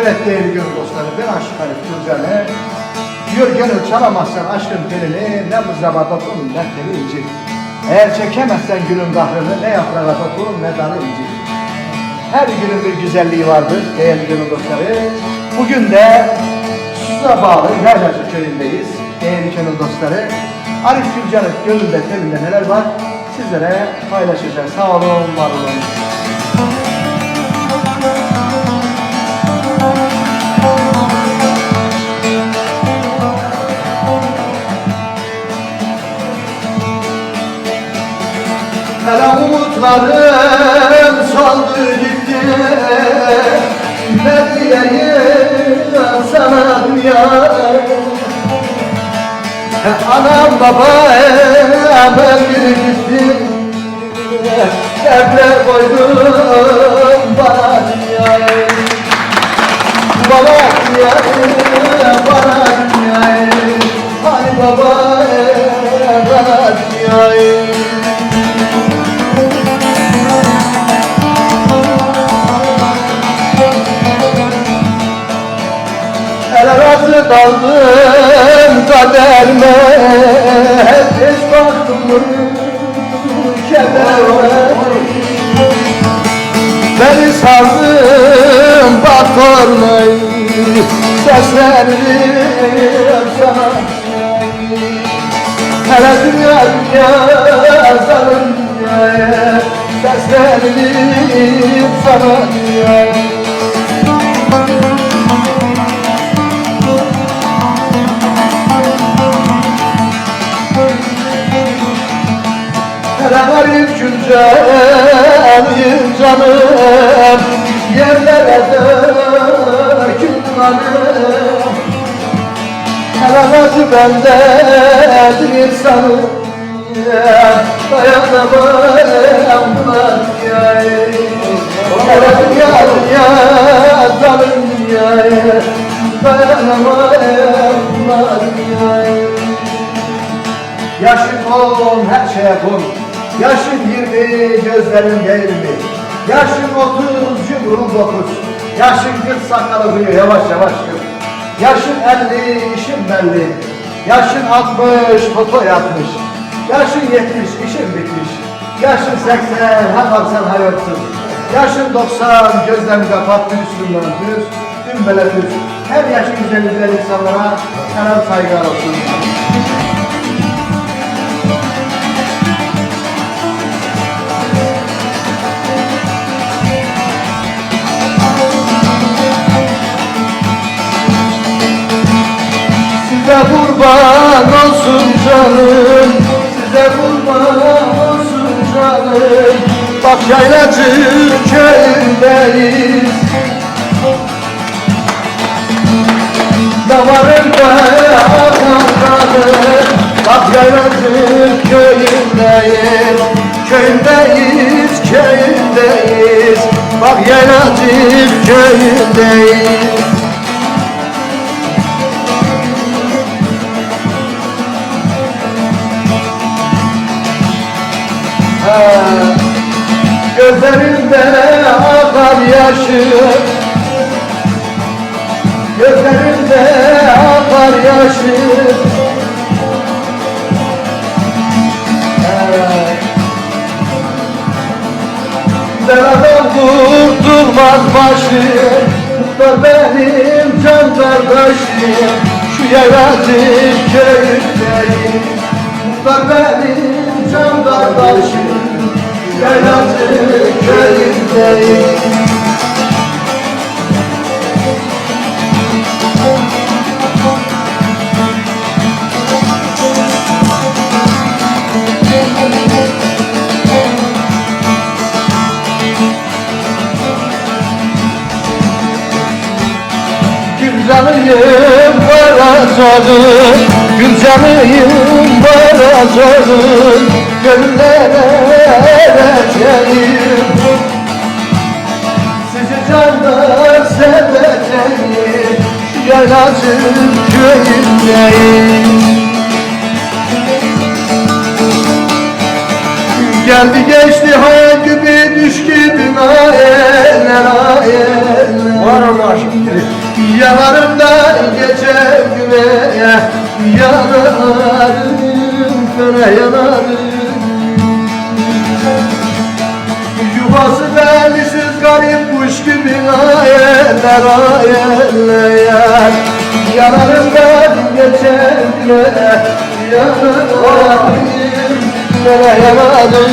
Evet değerli gönül dostları ben Aşık Halit Gülcan'ı Diyor gönül çalamazsan aşkın telini Ne mızraba dokun ne teli incir. Eğer çekemezsen gülün kahrını Ne yaprağa dokun ne dalı incir. Her günün bir güzelliği vardır değerli gönül dostları. Bugün de Suza bağlı Yaylacı köyündeyiz. Değerli gönül dostları Arif Gülcan'ın gönlünde telinde neler var? Sizlere paylaşacağız. Sağ olun var olun. Kara umutlarım soldu gitti. Ne diyeyim sana dünya Anam babam öldü gitti Dertler koydum bana dünyayı Bana dünyayı, Beni sardım bak kornayı Seslendim sana Hele dünya dünya sarın dünyaya sana dünyaya Hele garip güncelim canım Yerlere döküm kanım Hele acı bendedir insanım. Dayanamam buna dünyaya Hele dünya dünya zalim dünyaya Dayanamam buna dünyaya Yaşın on her şeye vur Yaşın yirmi gözlerin değil mi? Yaşın otuz yumruğun dokuz. Yaşın kırk sakalı büyüyor yavaş yavaş yürü. Yaşın elli işin belli. Yaşın altmış foto yatmış Yaşın yetmiş işin bitmiş. Yaşın seksen ha baksan ha yoksun Yaşın doksan gözlerini kapattı üstünden düz. Dümbele düz. Her yaşın güzeli güzel insanlara selam saygılar olsun kurban olsun canım. Size kurban olsun canım. Bak yaylacı köyündeyiz Damarında akan kanım Bak yaylacı köyündeyiz Köyündeyiz, köyündeyiz Bak yaylacı köyündeyiz Gözlerimde akar yaşım Gözlerimde akar yaşım Beraber durdurmaz başım Muhtar benim can kardeşim. Şu yaylacı köyündeyim Muhtar benim can kardeşim Yaylacı köyündeyim Gülcanıyım varacağım Gülcanıyım varacağım Gönüllere vereceğim Sizi candan seveceğim. Şu yaylacı köyündeyim. Geldi geçti hayal gibi düş gibi ayeller ayeller Var Allah şimdi Yanarımda gece güveye Yanarım fena yanarım ayeller ayeller Yanarım ben geçen güne Yanarım Nere yanarım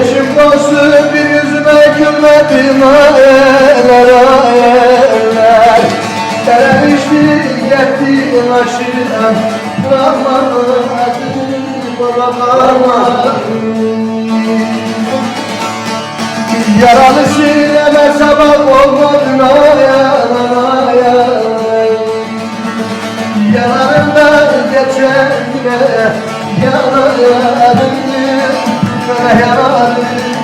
Eşim dostu bir yüzüme gülmedi ayeler ayeler Deremişti gitti aşıdan Varmadı varmadı Yaralı sineme sebep olmadın ayeler Yanarımda geçen güne yanarım yanarım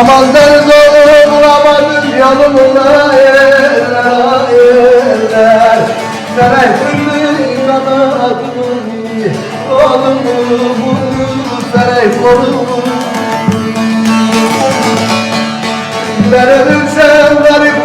Aman deniz olur bulamadım yanımda yerler yerler Seray fırlı kanadımı Oğlumu bu Seray kolumu Ben ölürsem garip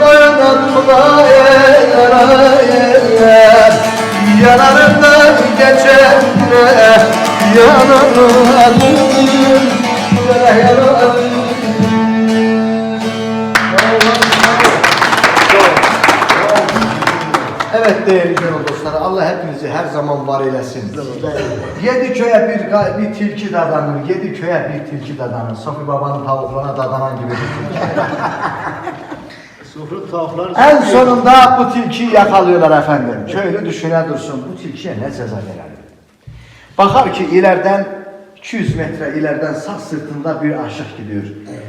Yedi köye bir, bir tilki dadanır, yedi köye bir tilki dadanır. Sofi babanın tavuklarına dadanan gibi bir tilki. Tavuklar en sonunda bu tilkiyi yakalıyorlar efendim. Şöyle düşüne dursun, bu tilkiye ne ceza verelim? Bakar ki ileriden 200 metre ileriden sağ sırtında bir aşık gidiyor.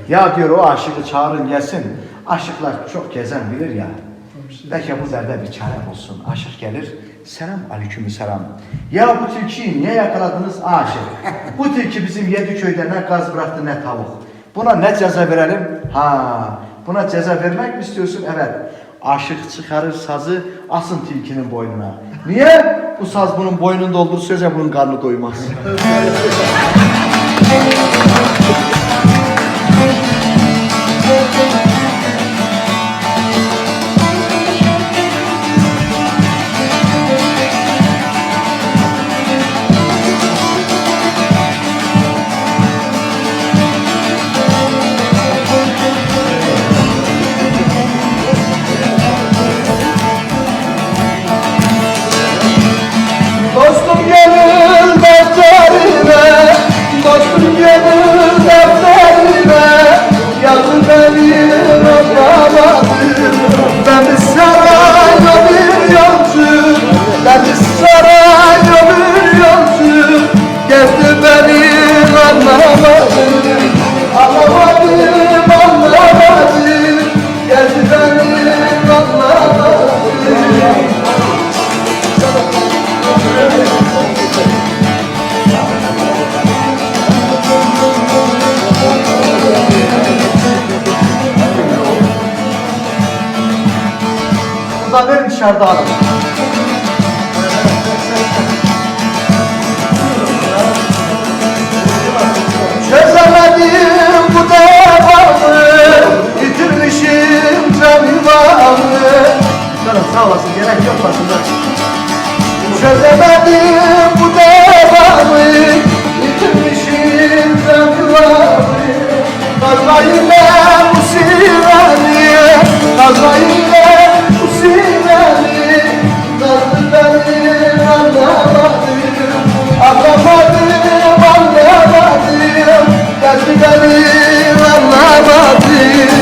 Ya diyor o aşıkı çağırın gelsin. Aşıklar çok gezen bilir ya. Belki bu derde bir çare bulsun. Aşık gelir. Selam aleyküm selam. Ya bu tilkiyi niye yakaladınız? Aşık. Bu tilki bizim yedi köyde ne gaz bıraktı ne tavuk. Buna ne ceza verelim? Ha, buna ceza vermek mi istiyorsun? Evet. Aşık çıkarır sazı asın tilkinin boynuna. Niye? Bu saz bunun boynunda olduğu sürece bunun karnı doymaz. Alın. Çözemedim bu devamı Yitirmişim canımı. Canım sağ olasın gerek yok başında Çözemedim bu devamı Yitirmişim canımı. Kazmayla musibeni Kazmayla musibeni beni anlamadım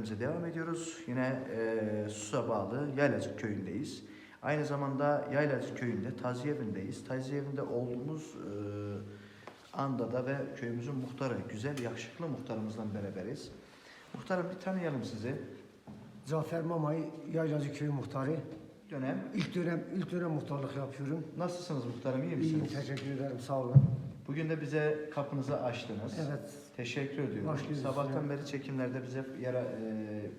köy gezintilerimize devam ediyoruz. Yine e, Sus'a bağlı Yaylacık köyündeyiz. Aynı zamanda Yaylacık köyünde taziye evindeyiz. Taziye evinde olduğumuz e, anda da ve köyümüzün muhtarı, güzel yakışıklı muhtarımızla beraberiz. Muhtarım bir tanıyalım sizi. Zafer Mamay Yaylacı Köyü Muhtarı. Dönem. İlk dönem ilk dönem muhtarlık yapıyorum. Nasılsınız muhtarım, iyi İyiyim, misiniz? teşekkür ederim. Sağ olun. Bugün de bize kapınızı açtınız. Evet. Teşekkür ediyorum. Başlıyoruz. Sabahtan beri çekimlerde bize yara, e,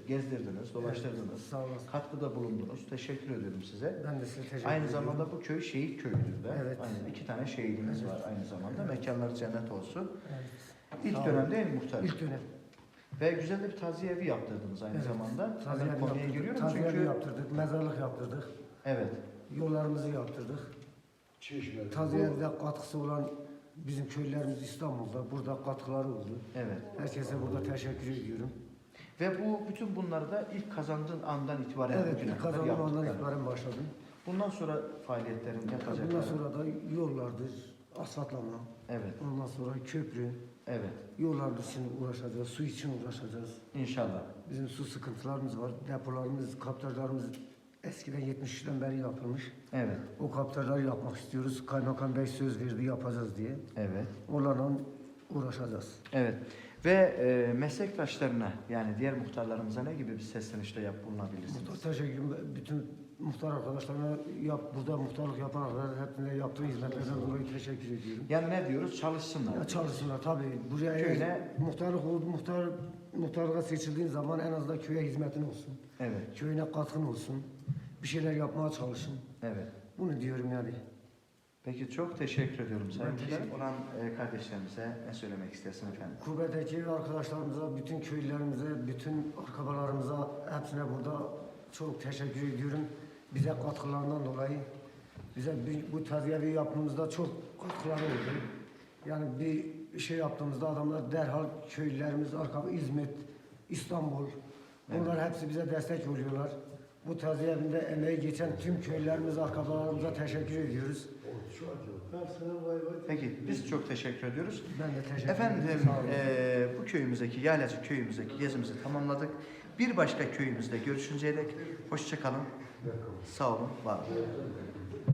gezdirdiniz, dolaştırdınız. Evet, sağ olasın. Katkıda bulundunuz. Teşekkür ediyorum size. Ben de size teşekkür Aynı ediyorum. zamanda bu köy şehit köyüdür de. Evet. Aynen iki tane şehidimiz var aynı zamanda. Mekanları cennet olsun. Evet. İlk Sağ dönem olun. değil mi muhtar? İlk dönem. Ve güzel de bir taziye evi yaptırdınız aynı Evet. zamanda. Taziye Hemen konuya yaptırdık. giriyorum Taziye evi çünkü... yaptırdık. Mezarlık yaptırdık. Evet. Yollarımızı yaptırdık. Taziye evde katkısı olan bizim köylerimiz İstanbul'da. Burada katkıları oldu. Evet. Herkese burada teşekkür ediyorum. Ve bu bütün bunları da ilk kazandığın andan itibaren Evet, bugüne ilk kadar kazanım andan itibaren başladım. Bundan sonra faaliyetlerin yapacakları. Bundan sonra da yollardır, asfaltlama, Evet. ondan sonra köprü, Evet. yollar için uğraşacağız, su için uğraşacağız. İnşallah. Bizim su sıkıntılarımız var. Depolarımız, kaptajlarımız eskiden 73'ten beri yapılmış. Evet. O kaptajları yapmak istiyoruz. Kaymakam Bey söz verdi yapacağız diye. Evet. Onlarla uğraşacağız. Evet. Ve e, meslektaşlarına yani diğer muhtarlarımıza ne gibi bir seslenişte yap bulunabilirsiniz? Muhtar teşekkür. Bütün muhtar arkadaşlarına yap, burada muhtarlık yapan arkadaşlar hepsine yaptığı hizmetlerden dolayı teşekkür ediyorum. Yani ne diyoruz? Çalışsınlar. Ya çalışsınlar tabii. Buraya Köyde- muhtarlık oldu, muhtar muhtarlığa seçildiğin zaman en azından köye hizmetin olsun. Evet. Köyüne katkın olsun. Bir şeyler yapmaya çalışın. Evet. Bunu diyorum yani. Peki çok teşekkür ediyorum Sayın Muhtar. Olan e, kardeşlerimize ne söylemek istersin efendim? Kurbedeki arkadaşlarımıza, bütün köylerimize, bütün akrabalarımıza hepsine burada çok teşekkür ediyorum. Bize katkılarından dolayı. Bize bu taziyevi yapmamızda çok katkıları oldu. Yani bir şey yaptığımızda adamlar derhal köylülerimiz, arka İzmit, İstanbul, bunlar hepsi bize destek oluyorlar. Bu taziye evinde emeği geçen tüm köylerimiz, akrabalarımıza teşekkür ediyoruz. Peki biz çok teşekkür ediyoruz. Ben de teşekkür Efendim ederim. Sağ olun. e, bu köyümüzdeki, Yaylacık köyümüzdeki gezimizi tamamladık. Bir başka köyümüzde görüşünceye dek hoşça kalın. Sağ olun, var olun.